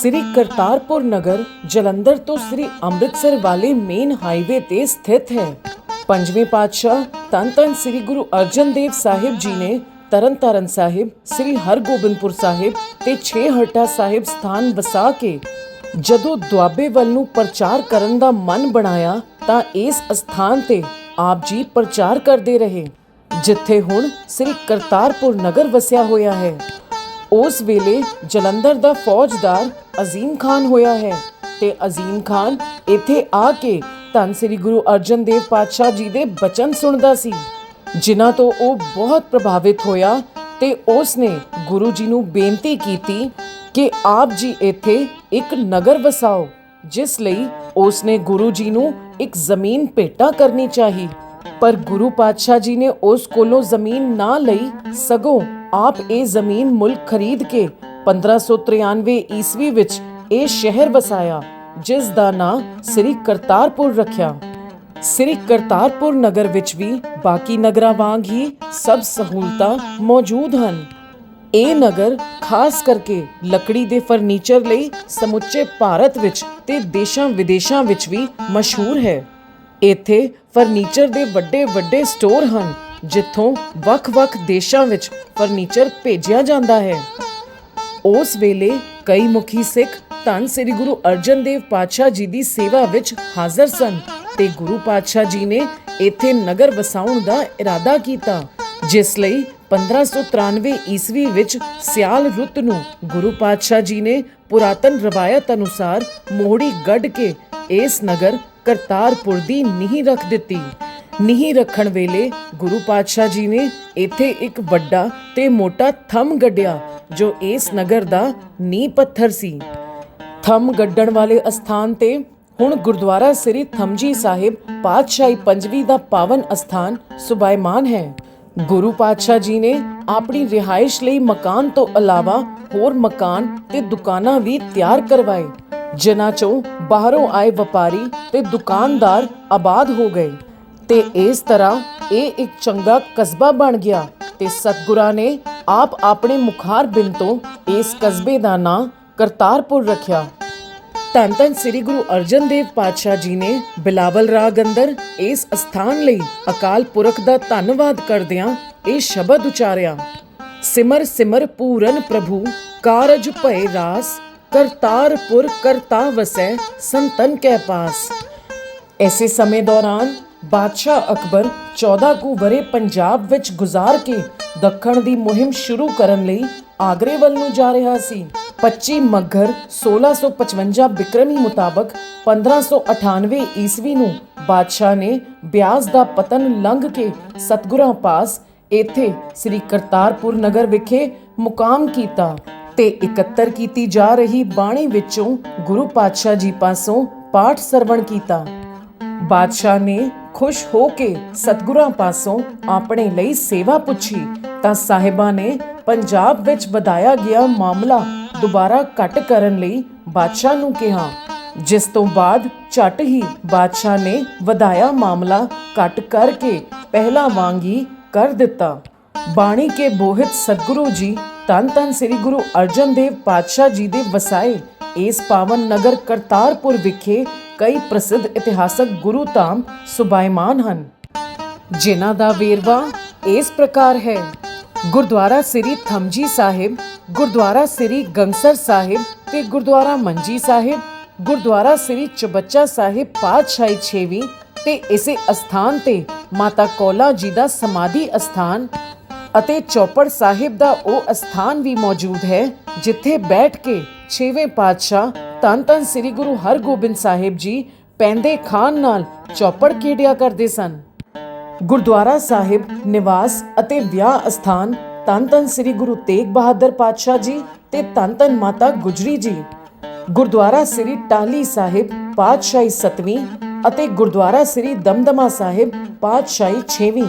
ਸ੍ਰੀ ਕਰਤਾਰਪੁਰ ਨਗਰ, ਜਲੰਧਰ ਤੋਂ ਸ੍ਰੀ ਅੰਮ੍ਰਿਤਸਰ ਵਾਲੇ main highway ਤੇ ਸਥਿਤ ਹੈ। ਪੰਜਵੇਂ ਪਾਤਸ਼ਾਹ ਧੰਨ ਧੰਨ ਸ੍ਰੀ ਗੁਰੂ ਅਰਜਨ ਦੇਵ ਸਾਹਿਬ ਜੀ ਨੇ ਤਰਨਤਾਰਨ ਸਾਹਿਬ, ਸ੍ਰੀ ਹਰਗੋਬਿੰਦਪੁਰ ਸਾਹਿਬ ਤੇ ਛੇ ਹਰਟਾ ਸਾਹਿਬ ਸਥਾਨ ਵਸਾ ਕੇ ਜਦੋਂ ਦੁਆਬੇ ਵੱਲ ਨੂੰ ਪ੍ਰਚਾਰ ਕਰਨ ਦਾ ਮਨ ਬਣਾਇਆ ਤਾਂ ਇਸ ਸਥਾਨ ਤੇ ਆਪ ਜੀ ਪ੍ਰਚਾਰ ਕਰਦੇ ਰਹੇ, ਜਿੱਥੇ ਹੁਣ ਸ੍ਰੀ ਕਰਤਾਰਪੁਰ ਨਗਰ ਵਸਿਆ ਹੋਇਆ ਹੈ। ਉਸ ਵੇਲੇ ਜਲੰਧਰ ਦਾ ਫੌਜਦਾਰ ਅਜ਼ੀਮ ਖਾਨ ਹੋਇਆ ਹੈ ਤੇ ਅਜ਼ੀਮ ਖਾਨ ਇੱਥੇ ਆ ਕੇ ਧੰਨ ਸ੍ਰੀ ਗੁਰੂ ਅਰਜਨ ਦੇਵ ਪਾਤਸ਼ਾਹ ਜੀ ਦੇ ਬਚਨ ਸੁਣਦਾ ਸੀ, ਜਿਨ੍ਹਾਂ ਤੋਂ ਉਹ ਬਹੁਤ ਪ੍ਰਭਾਵਿਤ ਹੋਇਆ ਤੇ ਉਸ ਨੇ ਗੁਰੂ ਜੀ ਨੂੰ ਬੇਨਤੀ ਕੀਤੀ ਕਿ ਆਪ ਜੀ ਇੱਥੇ ਇੱਕ ਨਗਰ ਵਸਾਓ, ਜਿਸ ਲਈ ਉਸ ਨੇ ਗੁਰੂ ਜੀ ਨੂੰ ਇੱਕ ਜ਼ਮੀਨ ਭੇਟਾ ਕਰਨੀ ਚਾਹੀ। ਪਰ ਗੁਰੂ ਪਾਤਸ਼ਾਹ ਜੀ ਨੇ ਉਸ ਕੋਲੋਂ ਜ਼ਮੀਨ ਨਾ ਲਈ ਸਗੋਂ ਆਪ ਇਹ ਜ਼ਮੀਨ ਮੁਲਕ ਖਰੀਦ ਕੇ 1593 ਈਸਵੀ ਵਿੱਚ ਇਹ ਸ਼ਹਿਰ ਵਸਾਇਆ, ਜਿਸ ਦਾ ਨਾਂ ਸ੍ਰੀ ਕਰਤਾਰਪੁਰ ਰੱਖਿਆ। ਸ੍ਰੀ ਕਰਤਾਰਪੁਰ ਨਗਰ ਵਿੱਚ ਵੀ ਬਾਕੀ ਨਗਰਾਂ ਵਾਂਗ ਹੀ ਸਭ ਸਹੂਲਤਾਂ ਮੌਜੂਦ ਹਨ। ਇਹ ਨਗਰ ਖਾਸ ਕਰਕੇ ਲੱਕੜੀ ਦੇ ਫਰਨੀਚਰ ਲਈ ਸਮੁੱਚੇ ਭਾਰਤ ਵਿੱਚ ਤੇ ਦੇਸ਼ਾਂ ਵਿਦੇਸ਼ਾਂ ਵਿੱਚ ਵੀ ਮਸ਼ਹੂਰ ਹੈ। ਇੱਥੇ ਫਰਨੀਚਰ ਦੇ ਵੱਡੇ ਵੱਡੇ ਸਟੋਰ ਹਨ ਜਿੱਥੋਂ ਵੱਖ-ਵੱਖ ਦੇਸ਼ਾਂ ਵਿੱਚ ਫਰਨੀਚਰ ਭੇਜਿਆ ਜਾਂਦਾ ਹੈ। ਉਸ ਵੇਲੇ ਕਈ ਮੁਖੀ ਸਿੱਖ ਧੰਨ ਸ੍ਰੀ ਗੁਰੂ ਅਰਜਨ ਦੇਵ ਪਾਤਸ਼ਾਹ ਜੀ ਦੀ ਸੇਵਾ ਵਿੱਚ ਹਾਜ਼ਰ ਸਨ ਤੇ ਗੁਰੂ ਪਾਤਸ਼ਾਹ ਜੀ ਨੇ ਇੱਥੇ ਨਗਰ ਵਸਾਉਣ ਦਾ ਇਰਾਦਾ ਕੀਤਾ, ਜਿਸ ਲਈ 1593 ਈਸਵੀ ਵਿੱਚ ਸਿਆਲ ਰੁੱਤ ਨੂੰ ਗੁਰੂ ਪਾਤਸ਼ਾਹ ਜੀ ਨੇ ਪੁਰਾਤਨ ਰਵਾਇਤ ਅਨੁਸਾਰ ਮੋਹੜੀ ਗੱਡ ਕੇ ਇਸ ਨਗਰ ਕਰਤਾਰਪੁਰ ਦੀ ਨੀਂਹ ਰੱਖ ਦਿੱਤੀ। ਨੀਂਹ ਰੱਖਣ ਵੇਲੇ ਗੁਰੂ ਪਾਤਸ਼ਾਹ ਜੀ ਨੇ ਇੱਥੇ ਇੱਕ ਵੱਡਾ ਤੇ ਮੋਟਾ ਥੰਮ ਗੱਡਿਆ, ਜੋ ਇਸ ਨਗਰ ਦਾ ਨੀਂਹ ਪੱਥਰ ਸੀ। ਥੰਮ ਗੱਡਣ ਵਾਲੇ ਅਸਥਾਨ ਤੇ ਹੁਣ ਗੁਰਦੁਆਰਾ ਸ੍ਰੀ ਥਮਜੀ ਸਾਹਿਬ ਪਾਤਸ਼ਾਹੀ ਪੰਜਵੀਂ ਦਾ ਪਾਵਨ ਅਸਥਾਨ ਸੁਭਾਇਮਾਨ ਹੈ। ਗੁਰੂ ਪਾਤਸ਼ਾਹ ਜੀ ਨੇ ਆਪਣੀ ਰਿਹਾਇਸ਼ ਲਈ ਮਕਾਨ ਤੋਂ ਇਲਾਵਾ ਹੋਰ ਮਕਾਨ ਤੇ ਦੁਕਾਨਾਂ ਵੀ ਤਿਆਰ ਕਰਵਾਏ, ਜਿਨ੍ਹਾਂ ਚੋਂ ਬਾਹਰੋਂ ਆਏ ਵਪਾਰੀ ਤੇ ਦੁਕਾਨਦਾਰ ਆਬਾਦ ਹੋ ਗਏ। ਤੇ ਇਸ ਤਰ੍ਹਾਂ ਇਹ ਇੱਕ ਚੰਗਾ ਕਸਬਾ ਬਣ ਗਿਆ ਤੇ ਸਤਗੁਰਾਂ ਨੇ ਆਪ ਆਪਣੇ ਮੁਖਾਰ ਬਿਨ ਤੋਂ ਇਸ ਕਸਬੇ ਦਾ ਨਾਂ ਕਰਤਾਰਪੁਰ ਰੱਖਿਆ। ਧੰਨ ਧੰਨ ਸ੍ਰੀ ਗੁਰੂ ਅਰਜਨ ਦੇਵ ਪਾਤਸ਼ਾਹ ਜੀ ਨੇ ਬਿਲਾਵਲ ਰਾਗ ਅੰਦਰ ਇਸ ਸਥਾਨ ਲਈ ਅਕਾਲ ਪੁਰਖ ਦਾ ਧੰਨਵਾਦ ਕਰਦਿਆਂ ਇਹ ਸ਼ਬਦ ਉਚਾਰਿਆ, ਸਿਮਰ ਸਿਮਰ ਪੂਰਨ ਪ੍ਰਭੂ, ਕਾਰਜ ਭਏ ਰਾਸ, ਕਰਤਾਰਪੁਰ ਕਰਤਾ ਵਸੈ ਸੰਤਨ ਕੈ ਪਾਸ। ਐਸੇ ਸਮੇਂ ਦੌਰਾਨ ਬਾਦਸ਼ਾਹ ਅਕਬਰ 14 ਕੁ ਵਰੇ ਪੰਜਾਬ ਵਿੱਚ ਗੁਜ਼ਾਰ ਕੇ ਦੱਖਣ ਦੀ ਮੁਹਿੰਮ ਸ਼ੁਰੂ ਕਰਨ ਲਈ ਆਗਰੇ ਵੱਲ ਨੂੰ ਜਾ ਰਿਹਾ ਸੀ। 25 ਮੱਘਰ 1655 ਬਿਕਰਮੀ ਮੁਤਾਬਕ 1598 ਈਸਵੀ ਨੂੰ ਬਾਦਸ਼ਾਹ ਨੇ ਬਿਆਸ ਦਾ ਪਤਨ ਲੰਘ ਕੇ ਸਤਗੁਰਾਂ ਪਾਸ ਇੱਥੇ ਸ੍ਰੀ ਕਰਤਾਰਪੁਰ ਨਗਰ ਵਿਖੇ ਮੁਕਾਮ ਕੀਤਾ ਤੇ ਇਕੱਤਰ ਕੀਤੀ ਜਾ ਰਹੀ ਬਾਣੀ ਵਿੱਚੋਂ ਗੁਰੂ ਪਾਤਸ਼ਾਹ ਜੀ ਪਾਸੋਂ ਪਾਠ ਸਰਵਣ ਕੀਤਾ। ਬਾਦਸ਼ਾਹ ਨੇ ਖੁਸ਼ ਹੋ ਕੇ ਸਤਗੁਰਾਂ ਪਾਸੋਂ ਆਪਣੇ ਲਈ ਸੇਵਾ ਪੁੱਛੀ, ਤਾਂ ਸਾਹਿਬਾਂ ਨੇ ਪੰਜਾਬ ਵਿੱਚ ਵਧਾਇਆ ਗਿਆ ਮਾਮਲਾ ਦੁਬਾਰਾ ਘਟ ਕਰਨ ਲਈ ਬਾਦਸ਼ਾਹ ਨੂੰ ਕਿਹਾ। ਜਿਸ ਤੋਂ ਬਾਅਦ ਝਟ ਹੀ ਬਾਦਸ਼ਾਹ ਨੇ ਵਧਾਇਆ ਮਾਮਲਾ ਘਟ ਕਰਕੇ ਪਹਿਲਾ ਵਾਂਗ ਹੀ ਕਰ ਦਿੱਤਾ। ਬਾਣੀ ਕੇ ਬੋਹਿਤ ਸਤਗੁਰੂ ਜੀ ਤਨ ਤਨ ਸ੍ਰੀ ਗੁਰੂ ਅਰਜਨ ਦੇਵ ਪਾਤਸ਼ਾਹ ਜੀ ਦੇ ਵਸਾਏ, ਇਸ ਪਾਵਨ ਨਗਰ ਕਰਤਾਰਪੁਰ ਵਿਖੇ ਕਈ ਪ੍ਰਸਿੱਧ ਇਤਿਹਾਸਕ ਗੁਰੂ ਧਾਮ ਸੁਭਾਇਮਾਨ ਹਨ, ਜਿਨ੍ਹਾਂ ਦਾ ਵੇਰਵਾ ਇਸ ਪ੍ਰਕਾਰ ਹੈ। ਗੁਰਦੁਆਰਾ ਸ੍ਰੀ ਥਮਜੀ ਸਾਹਿਬ, ਗੁਰਦੁਆਰਾ ਸ੍ਰੀ ਗੰਗਸਰ ਸਾਹਿਬ ਤੇ ਗੁਰਦੁਆਰਾ ਮੰਜੀ ਸਾਹਿਬ, ਗੁਰਦੁਆਰਾ ਸ੍ਰੀ ਚਬੱਚਾ ਸਾਹਿਬ ਪਾਤਸ਼ਾਹੀ ਛੇਵੀਂ ਤੇ ਇਸੇ ਅਸਥਾਨ ਤੇ ਮਾਤਾ ਕੋਲਾ ਜੀ ਦਾ ਸਮਾਧੀ ਅਸਥਾਨ ਅਤੇ ਚੌਪੜ ਸਾਹਿਬ ਦਾ ਉਹ ਅਸਥਾਨ ਵੀ ਮੌਜੂਦ ਹੈ, ਜਿੱਥੇ ਬੈਠ ਕੇ ਛੇਵੇਂ ਪਾਤਸ਼ਾਹ ਧੰਨ ਧੰਨ ਸ੍ਰੀ ਗੁਰੂ ਹਰਗੋਬਿੰਦ ਸਾਹਿਬ ਜੀ ਪੈਂਦੇ ਖਾਨ ਨਾਲ ਚੌਪੜ ਖੇਡਿਆ ਕਰਦੇ ਸਨ। ਗੁਰਦੁਆਰਾ ਸਾਹਿਬ, ਨਿਵਾਸ ਅਤੇ ਵਿਆਹ ਅਸਥਾਨ ਧੰਨ ਧੰਨ ਸ੍ਰੀ ਗੁਰੂ ਤੇਗ ਬਹਾਦਰ ਪਾਤਸ਼ਾਹ ਜੀ ਤੇ ਧੰਨ ਧੰਨ ਮਾਤਾ ਗੁਜਰੀ ਜੀ। ਗੁਰਦੁਆਰਾ ਸ੍ਰੀ ਟਾਹਲੀ ਸਾਹਿਬ, ਪਾਤਸ਼ਾਹੀ ਸਤਵੀਂ ਅਤੇ ਗੁਰਦੁਆਰਾ ਸ੍ਰੀ ਦਮਦਮਾ ਸਾਹਿਬ, ਪਾਤਸ਼ਾਹੀ ਛੇਵੀਂ।